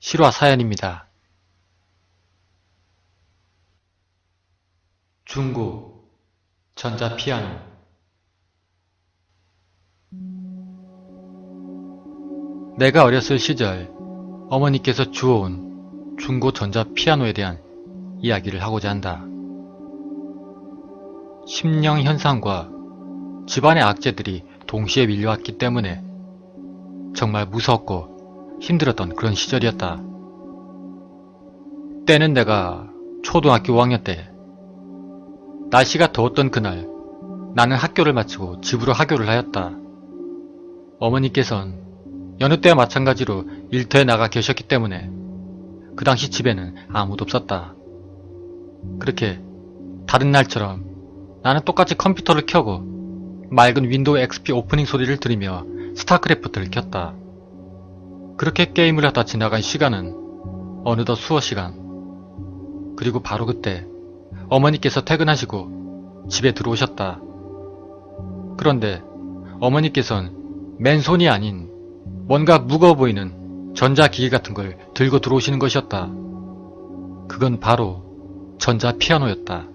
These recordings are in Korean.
실화 사연입니다. 중고 전자 피아노 내가 어렸을 시절 어머니께서 주워온 중고 전자 피아노에 대한 이야기를 하고자 한다. 심령 현상과 집안의 악재들이 동시에 밀려왔기 때문에 정말 무서웠고 힘들었던 그런 시절이었다. 때는 내가 초등학교 5학년 때 날씨가 더웠던 그날 나는 학교를 마치고 집으로 하교를 하였다. 어머니께선 여느 때와 마찬가지로 일터에 나가 계셨기 때문에 그 당시 집에는 아무도 없었다. 그렇게 다른 날처럼 나는 똑같이 컴퓨터를 켜고 맑은 윈도우 XP 오프닝 소리를 들으며 스타크래프트를 켰다. 그렇게 게임을 하다 지나간 시간은 어느덧 수어 시간. 그리고 바로 그때 어머니께서 퇴근하시고 집에 들어오셨다. 그런데 어머니께선 맨손이 아닌 뭔가 무거워 보이는 전자기기 같은 걸 들고 들어오시는 것이었다. 그건 바로 전자 피아노였다.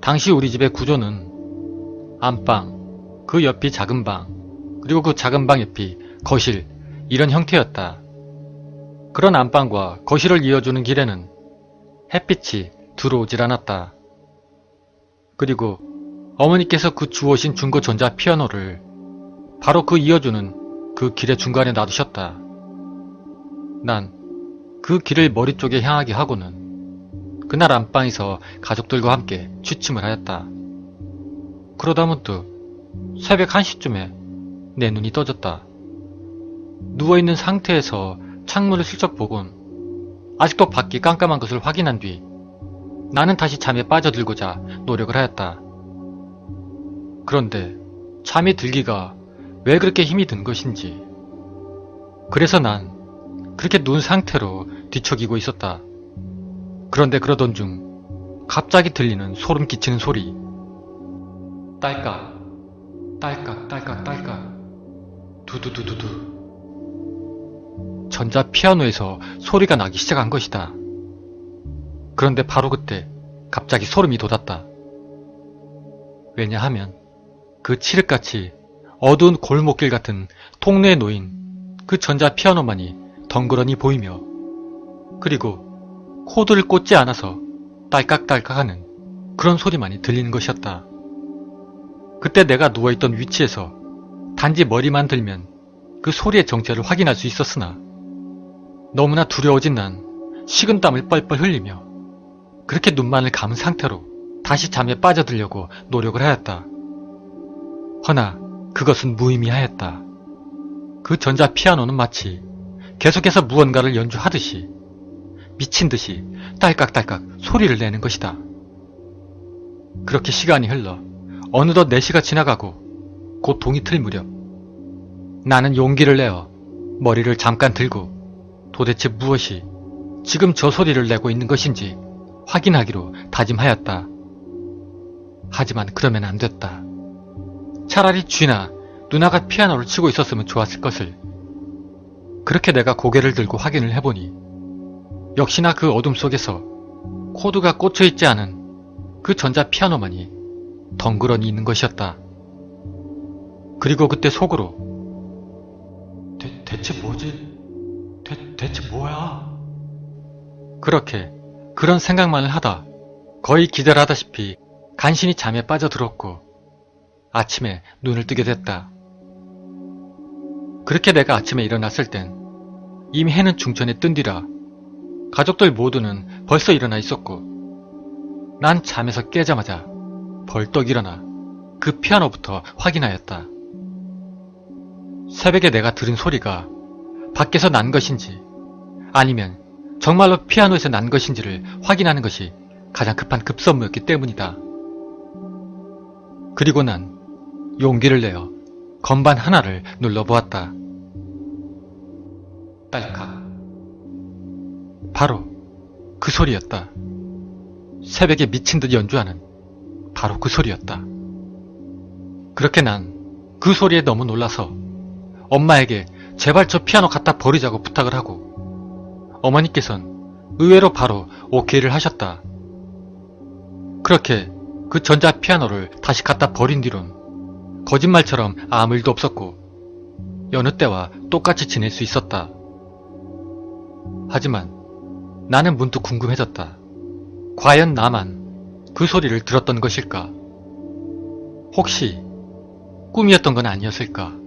당시 우리 집의 구조는 안방, 그 옆이 작은 방, 그리고 그 작은 방 옆이 거실, 이런 형태였다. 그런 안방과 거실을 이어주는 길에는 햇빛이 들어오질 않았다. 그리고 어머니께서 그 주워신 중고 전자 피아노를 바로 그 이어주는 그 길의 중간에 놔두셨다. 난 그 길을 머리 쪽에 향하게 하고는 그날 안방에서 가족들과 함께 취침을 하였다. 그러다 문득 새벽 1시쯤에 내 눈이 떠졌다. 누워있는 상태에서 창문을 슬쩍 보곤 아직도 밖이 깜깜한 것을 확인한 뒤 나는 다시 잠에 빠져들고자 노력을 하였다. 그런데 잠이 들기가 왜 그렇게 힘이 든 것인지. 그래서 난 그렇게 누운 상태로 뒤척이고 있었다. 그런데 그러던 중 갑자기 들리는 소름 끼치는 소리. 딸깍, 딸깍, 딸깍, 딸깍. 두두두두두. 전자 피아노에서 소리가 나기 시작한 것이다. 그런데 바로 그때 갑자기 소름이 돋았다. 왜냐하면 그 칠흑같이 어두운 골목길 같은 통로에 놓인 그 전자 피아노만이 덩그러니 보이며 그리고 코드를 꽂지 않아서 딸깍딸깍하는 그런 소리만이 들리는 것이었다. 그때 내가 누워있던 위치에서 단지 머리만 들면 그 소리의 정체를 확인할 수 있었으나 너무나 두려워진 난 식은땀을 뻘뻘 흘리며 그렇게 눈만을 감은 상태로 다시 잠에 빠져들려고 노력을 하였다. 허나 그것은 무의미하였다. 그 전자 피아노는 마치 계속해서 무언가를 연주하듯이 미친 듯이 딸깍딸깍 소리를 내는 것이다. 그렇게 시간이 흘러 어느덧 4시가 지나가고 곧 동이 틀 무렵 나는 용기를 내어 머리를 잠깐 들고 도대체 무엇이 지금 저 소리를 내고 있는 것인지 확인하기로 다짐하였다. 하지만 그러면 안 됐다. 차라리 쥐나 누나가 피아노를 치고 있었으면 좋았을 것을. 그렇게 내가 고개를 들고 확인을 해보니 역시나 그 어둠 속에서 코드가 꽂혀 있지 않은 그 전자 피아노만이 덩그러니 있는 것이었다. 그리고 그때 속으로 대, 대체 뭐지? 대, 대체 뭐야? 그렇게 그런 생각만을 하다 거의 기대를 하다시피 간신히 잠에 빠져들었고 아침에 눈을 뜨게 됐다. 그렇게 내가 아침에 일어났을 땐 이미 해는 중천에 뜬 뒤라 가족들 모두는 벌써 일어나 있었고 난 잠에서 깨자마자 벌떡 일어나 그 피아노부터 확인하였다. 새벽에 내가 들은 소리가 밖에서 난 것인지 아니면 정말로 피아노에서 난 것인지를 확인하는 것이 가장 급한 급선무였기 때문이다. 그리고 난 용기를 내어 건반 하나를 눌러보았다. 딸깍. 바로 그 소리였다. 새벽에 미친 듯 연주하는 바로 그 소리였다. 그렇게 난 그 소리에 너무 놀라서 엄마에게 제발 저 피아노 갖다 버리자고 부탁을 하고 어머니께선 의외로 바로 오케이를 하셨다. 그렇게 그 전자 피아노를 다시 갖다 버린 뒤론 거짓말처럼 아무 일도 없었고 여느 때와 똑같이 지낼 수 있었다. 하지만 나는 문득 궁금해졌다. 과연 나만 그 소리를 들었던 것일까? 혹시 꿈이었던 건 아니었을까?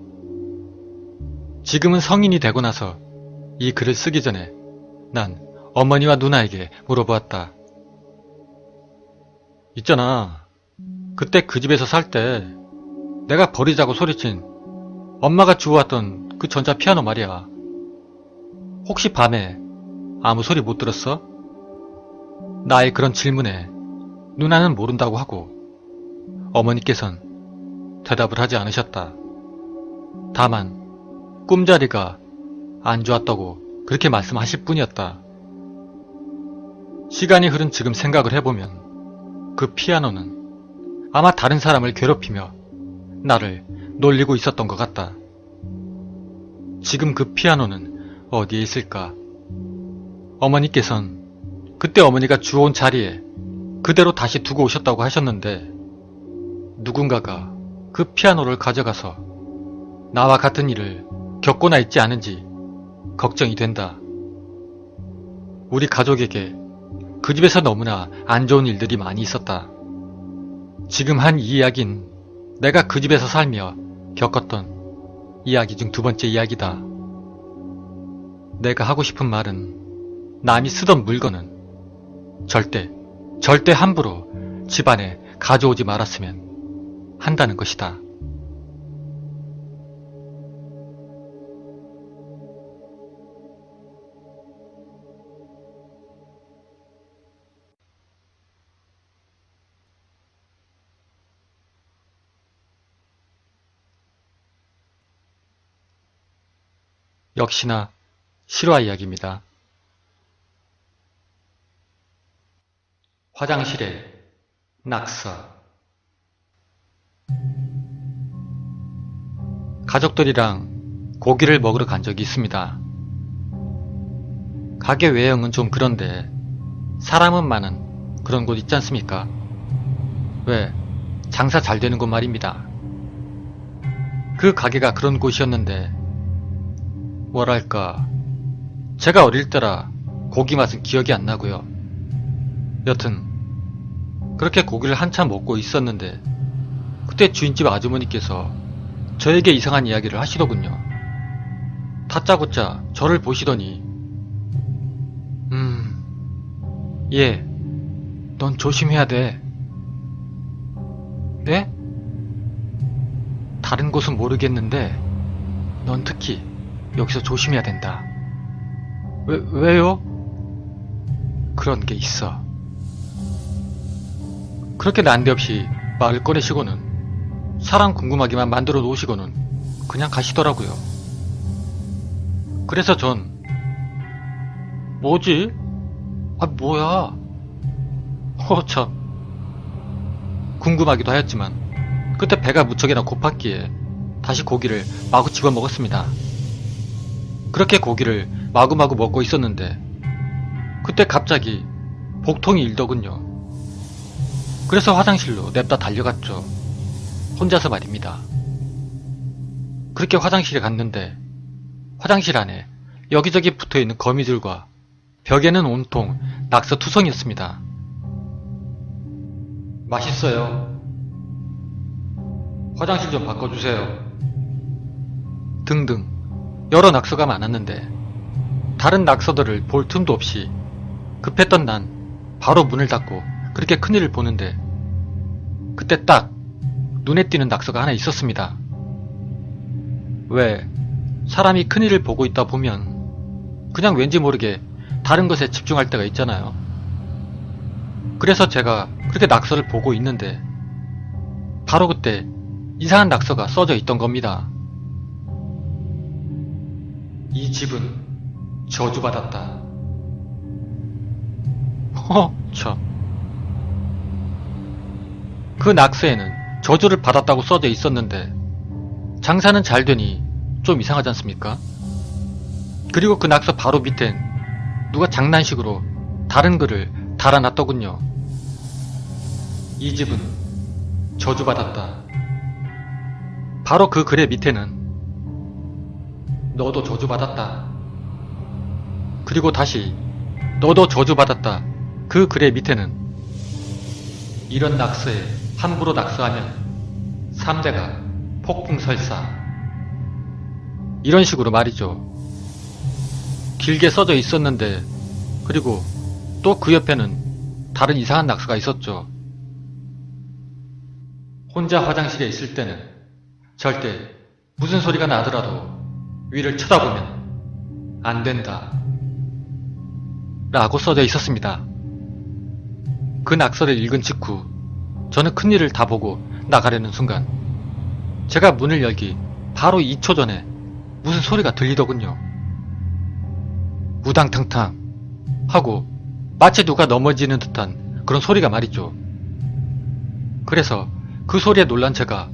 지금은 성인이 되고 나서 이 글을 쓰기 전에 난 어머니와 누나에게 물어보았다. 있잖아. 그때 그 집에서 살 때 내가 버리자고 소리친 엄마가 주워왔던 그 전자 피아노 말이야. 혹시 밤에 아무 소리 못 들었어? 나의 그런 질문에 누나는 모른다고 하고 어머니께선 대답을 하지 않으셨다. 다만 꿈자리가 안 좋았다고 그렇게 말씀하실 뿐이었다. 시간이 흐른 지금 생각을 해보면 그 피아노는 아마 다른 사람을 괴롭히며 나를 놀리고 있었던 것 같다. 지금 그 피아노는 어디에 있을까? 어머니께선 그때 어머니가 주워온 자리에 그대로 다시 두고 오셨다고 하셨는데 누군가가 그 피아노를 가져가서 나와 같은 일을 겪거나 있지 않은지 걱정이 된다. 우리 가족에게 그 집에서 너무나 안 좋은 일들이 많이 있었다. 지금 한 이 이야기는 내가 그 집에서 살며 겪었던 이야기 중 두 번째 이야기다. 내가 하고 싶은 말은 남이 쓰던 물건은 절대, 절대 함부로 집안에 가져오지 말았으면 한다는 것이다. 역시나 실화 이야기입니다. 화장실에 낙서 가족들이랑 고기를 먹으러 간 적이 있습니다. 가게 외형은 좀 그런데 사람은 많은 그런 곳 있지 않습니까? 왜 장사 잘 되는 곳 말입니다. 그 가게가 그런 곳이었는데 뭐랄까 제가 어릴 때라 고기 맛은 기억이 안 나고요. 여튼 그렇게 고기를 한참 먹고 있었는데 그때 주인집 아주머니께서 저에게 이상한 이야기를 하시더군요. 다짜고짜 저를 보시더니 음... 예, 넌 조심해야 돼. 네? 다른 곳은 모르겠는데 넌 특히 여기서 조심해야 된다. 왜, 왜요? 그런 게 있어. 그렇게 난데없이 말을 꺼내시고는 사람 궁금하기만 만들어 놓으시고는 그냥 가시더라고요. 그래서 전 뭐지? 아 뭐야? 허참 궁금하기도 하였지만 그때 배가 무척이나 고팠기에 다시 고기를 마구 집어 먹었습니다. 그렇게 고기를 마구마구 먹고 있었는데 그때 갑자기 복통이 일더군요. 그래서 화장실로 냅다 달려갔죠. 혼자서 말입니다. 그렇게 화장실에 갔는데 화장실 안에 여기저기 붙어있는 거미줄과 벽에는 온통 낙서투성이었습니다. 맛있어요. 화장실 좀 바꿔주세요. 등등 여러 낙서가 많았는데 다른 낙서들을 볼 틈도 없이 급했던 난 바로 문을 닫고 그렇게 큰일을 보는데 그때 딱 눈에 띄는 낙서가 하나 있었습니다. 왜 사람이 큰일을 보고 있다 보면 그냥 왠지 모르게 다른 것에 집중할 때가 있잖아요. 그래서 제가 그렇게 낙서를 보고 있는데 바로 그때 이상한 낙서가 써져 있던 겁니다. 이 집은 저주받았다. 허, 참. 그 낙서에는 저주를 받았다고 써져 있었는데 장사는 잘 되니 좀 이상하지 않습니까? 그리고 그 낙서 바로 밑엔 누가 장난식으로 다른 글을 달아놨더군요. 이 집은 저주받았다. 바로 그 글의 밑에는 너도 저주받았다. 그리고 다시 너도 저주받았다. 그 글의 밑에는 이런 낙서에 함부로 낙서하면 3대가 폭풍설사. 이런 식으로 말이죠. 길게 써져 있었는데, 그리고 또 그 옆에는 다른 이상한 낙서가 있었죠. 혼자 화장실에 있을 때는 절대 무슨 소리가 나더라도 위를 쳐다보면 안 된다. 라고 써져 있었습니다. 그 낙서를 읽은 직후 저는 큰일을 다 보고 나가려는 순간 제가 문을 열기 바로 2초 전에 무슨 소리가 들리더군요. 우당탕탕 하고 마치 누가 넘어지는 듯한 그런 소리가 말이죠. 그래서 그 소리에 놀란 제가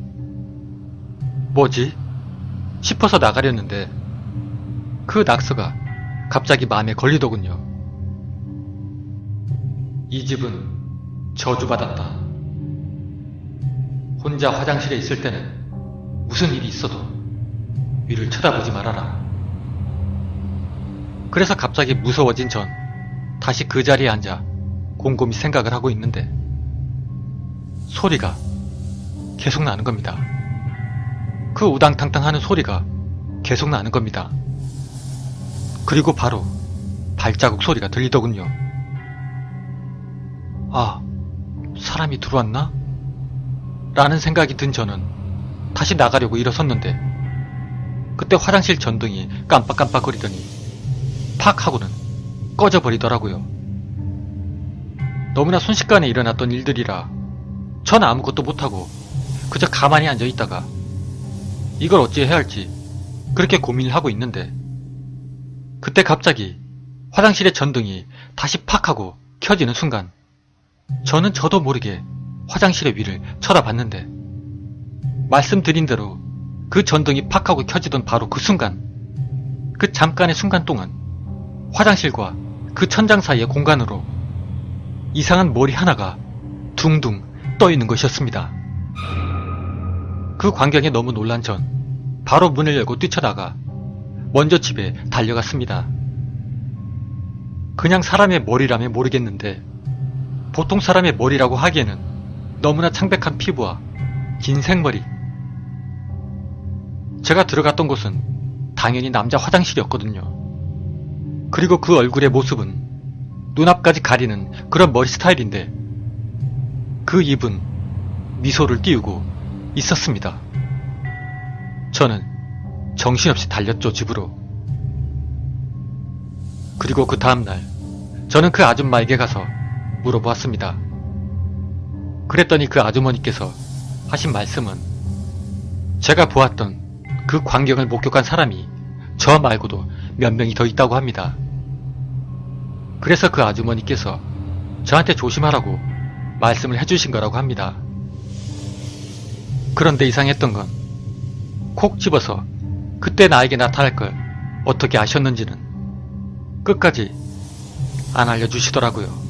뭐지? 싶어서 나가려는데 그 낙서가 갑자기 마음에 걸리더군요. 이 집은 저주받았다. 혼자 화장실에 있을 때는 무슨 일이 있어도 위를 쳐다보지 말아라. 그래서 갑자기 무서워진 전 다시 그 자리에 앉아 곰곰이 생각을 하고 있는데 소리가 계속 나는 겁니다. 그 우당탕탕 하는 소리가 계속 나는 겁니다. 그리고 바로 발자국 소리가 들리더군요. 아, 사람이 들어왔나? 라는 생각이 든 저는 다시 나가려고 일어섰는데 그때 화장실 전등이 깜빡깜빡거리더니 팍 하고는 꺼져버리더라고요. 너무나 순식간에 일어났던 일들이라 전 아무것도 못하고 그저 가만히 앉아 있다가 이걸 어찌 해야 할지 그렇게 고민을 하고 있는데 그때 갑자기 화장실의 전등이 다시 팍 하고 켜지는 순간 저는 저도 모르게 화장실의 위를 쳐다봤는데 말씀드린 대로 그 전등이 팍 하고 켜지던 바로 그 순간 그 잠깐의 순간 동안 화장실과 그 천장 사이의 공간으로 이상한 머리 하나가 둥둥 떠 있는 것이었습니다. 그 광경에 너무 놀란 전 바로 문을 열고 뛰쳐나가 먼저 집에 달려갔습니다. 그냥 사람의 머리라면 모르겠는데 보통 사람의 머리라고 하기에는 너무나 창백한 피부와 긴 생머리. 제가 들어갔던 곳은 당연히 남자 화장실이었거든요. 그리고 그 얼굴의 모습은 눈앞까지 가리는 그런 머리 스타일인데 그 입은 미소를 띄우고 있었습니다. 저는 정신없이 달렸죠, 집으로. 그리고 그 다음날, 저는 그 아줌마에게 가서 물어보았습니다. 그랬더니 그 아주머니께서 하신 말씀은 제가 보았던 그 광경을 목격한 사람이 저 말고도 몇 명이 더 있다고 합니다. 그래서 그 아주머니께서 저한테 조심하라고 말씀을 해주신 거라고 합니다. 그런데 이상했던 건 콕 집어서 그때 나에게 나타날 걸 어떻게 아셨는지는 끝까지 안 알려주시더라고요.